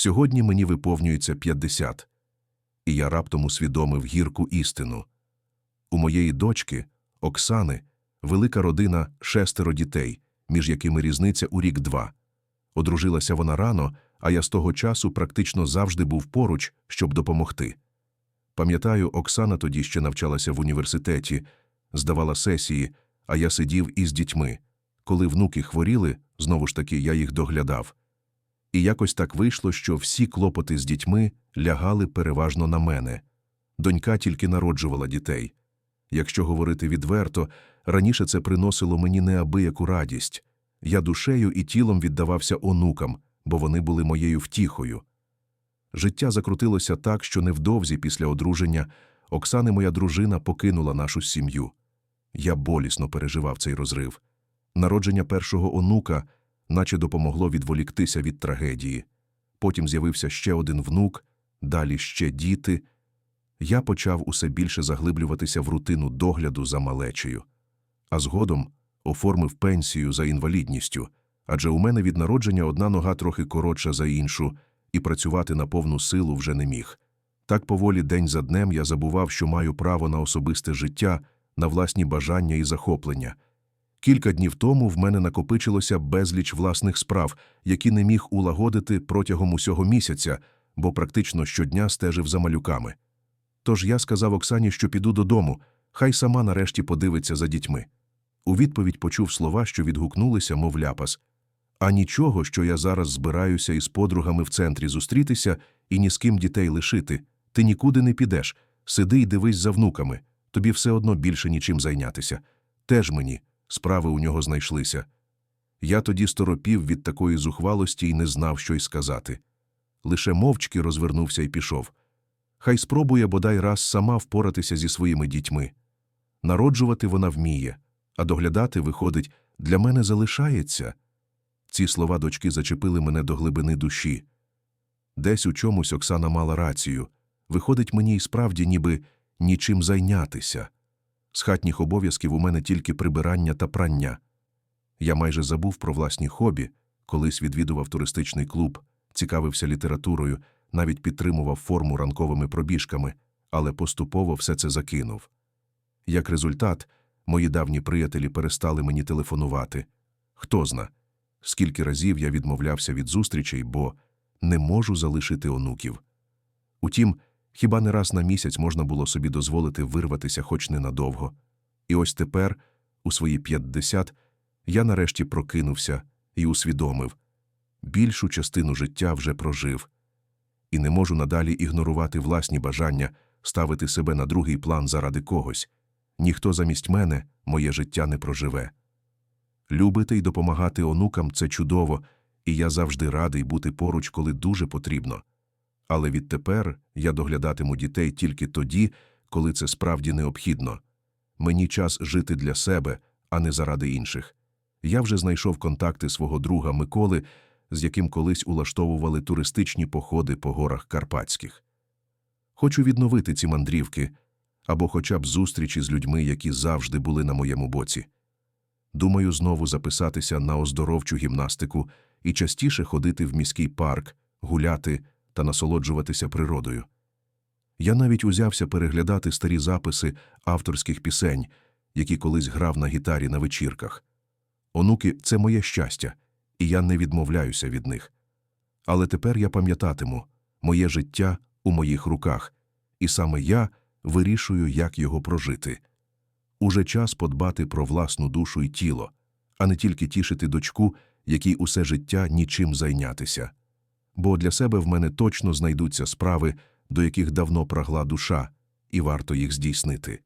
Сьогодні мені виповнюється 50. І я раптом усвідомив гірку істину. У моєї дочки, Оксани, велика родина шестеро дітей, між якими різниця у рік-два. Одружилася вона рано, а я з того часу практично завжди був поруч, щоб допомогти. Пам'ятаю, Оксана тоді ще навчалася в університеті, здавала сесії, а я сидів із дітьми. Коли внуки хворіли, знову ж таки, я їх доглядав. І якось так вийшло, що всі клопоти з дітьми лягали переважно на мене. Донька тільки народжувала дітей. Якщо говорити відверто, раніше це приносило мені неабияку радість. Я душею і тілом віддавався онукам, бо вони були моєю втіхою. Життя закрутилося так, що невдовзі після одруження Оксани моя дружина покинула нашу сім'ю. Я болісно переживав цей розрив. Народження першого онука наче допомогло відволіктися від трагедії. Потім з'явився ще один внук, далі ще діти. Я почав усе більше заглиблюватися в рутину догляду за малечею. А згодом оформив пенсію за інвалідністю, адже у мене від народження одна нога трохи коротша за іншу, і працювати на повну силу вже не міг. Так поволі день за днем я забував, що маю право на особисте життя, на власні бажання і захоплення. Кілька днів тому в мене накопичилося безліч власних справ, які не міг улагодити протягом усього місяця, бо практично щодня стежив за малюками. Тож я сказав Оксані, що піду додому, хай сама нарешті подивиться за дітьми. У відповідь почув слова, що відгукнулися, мов ляпас. А нічого, що я зараз збираюся із подругами в центрі зустрітися і ні з ким дітей лишити. Ти нікуди не підеш. Сиди й дивись за внуками. Тобі все одно більше нічим зайнятися. Теж мені, справи у нього знайшлися. Я тоді сторопів від такої зухвалості і не знав, що й сказати. Лише мовчки розвернувся і пішов. Хай спробує бодай раз сама впоратися зі своїми дітьми. Народжувати вона вміє, а доглядати, виходить, для мене залишається. Ці слова дочки зачепили мене до глибини душі. Десь у чомусь Оксана мала рацію. Виходить, мені й справді ніби нічим зайнятися. З хатніх обов'язків у мене тільки прибирання та прання. Я майже забув про власні хобі, колись відвідував туристичний клуб, цікавився літературою, навіть підтримував форму ранковими пробіжками, але поступово все це закинув. Як результат, мої давні приятелі перестали мені телефонувати. Хто зна, скільки разів я відмовлявся від зустрічей, бо не можу залишити онуків. Утім, хіба не раз на місяць можна було собі дозволити вирватися хоч ненадовго. І ось тепер, у свої 50, я нарешті прокинувся і усвідомив більшу частину життя вже прожив, і не можу надалі ігнорувати власні бажання, ставити себе на другий план заради когось. Ніхто замість мене моє життя не проживе. Любити і допомагати онукам це чудово, і я завжди радий бути поруч, коли дуже потрібно. Але відтепер я доглядатиму дітей тільки тоді, коли це справді необхідно. Мені час жити для себе, а не заради інших. Я вже знайшов контакти свого друга Миколи, з яким колись улаштовували туристичні походи по горах Карпатських. Хочу відновити ці мандрівки або хоча б зустрічі з людьми, які завжди були на моєму боці. Думаю, знову записатися на оздоровчу гімнастику і частіше ходити в міський парк, гуляти та насолоджуватися природою. Я навіть узявся переглядати старі записи авторських пісень, які колись грав на гітарі на вечірках. Онуки це моє щастя, і я не відмовляюся від них. Але тепер я пам'ятатиму моє життя у моїх руках, і саме я вирішую, як його прожити. Уже час подбати про власну душу і тіло, а не тільки тішити дочку, якій усе життя нічим зайнятися. Бо для себе в мене точно знайдуться справи, до яких давно прагла душа, і варто їх здійснити.